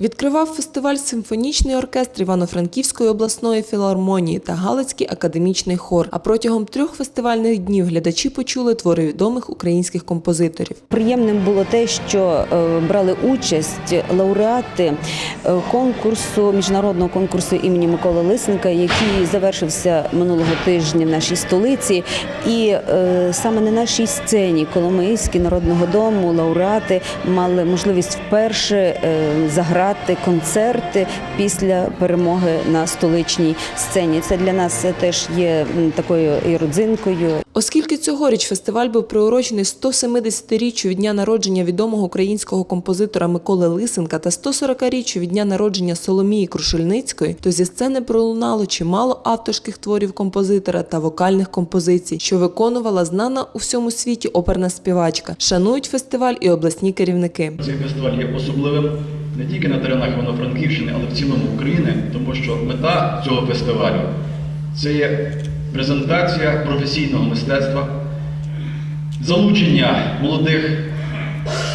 Відкривав фестиваль симфонічний оркестр Івано-Франківської обласної філармонії та Галицький академічний хор. А протягом трьох фестивальних днів глядачі почули твори відомих українських композиторів. Приємним було те, що е, брали участь лауреати конкурсу міжнародного конкурсу імені Миколи Лисенка, який завершився минулого тижня в нашій столиці. І е, саме на нашій сцені Коломийській народного дому лауреати мали можливість вперше е, заграти концерти після перемоги на столичній сцені. Це для нас теж є такою і родзинкою. Оскільки цьогоріч фестиваль був приурочений 170-річчю від дня народження відомого українського композитора Миколи Лисенка та 140-річчю від дня народження Соломії Крушельницької, то зі сцени пролунало чимало авторських творів композитора та вокальних композицій, що виконувала знана у всьому світі оперна співачка. Шанують фестиваль і обласні керівники. Цей фестиваль є особливим не тільки на теренах Івано-Франківщини, але в цілому України, тому що мета цього фестивалю це є презентація професійного мистецтва, залучення молодих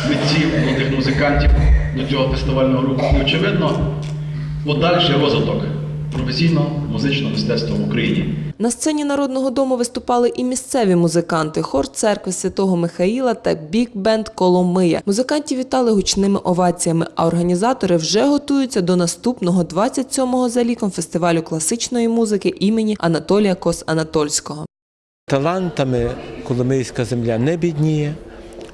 митців, молодих музикантів до цього фестивального руху і, очевидно, подальший розвиток професійного музичного мистецтва в Україні. На сцені Народного дому виступали і місцеві музиканти, хор церкви Святого Михаїла та бік-бенд Коломия. Музикантів вітали гучними оваціями, а організатори вже готуються до наступного 27-го за ліком фестивалю класичної музики імені Анатолія Кос-Анатольського. Талантами Коломийська земля не бідніє,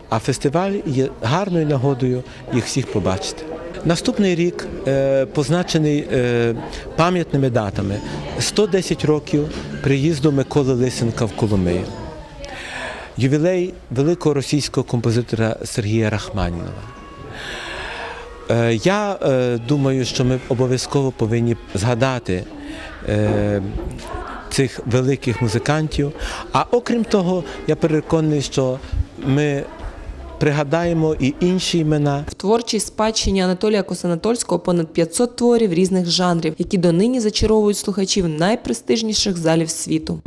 а фестиваль є гарною нагодою їх всіх побачити. Наступний рік е, позначений е, пам'ятними датами 110 років приїзду Миколи Лисенка в Коломию. Ювілей великого російського композитора Сергія Рахманінова. Е, Я думаю, що ми обов'язково повинні згадати цих великих музикантів. А окрім того, я переконаний, що ми пригадаємо і інші імена. В творчій спадщині Анатолія Кос-Анатольського понад 500 творів різних жанрів, які донині зачаровують слухачів найпрестижніших залів світу.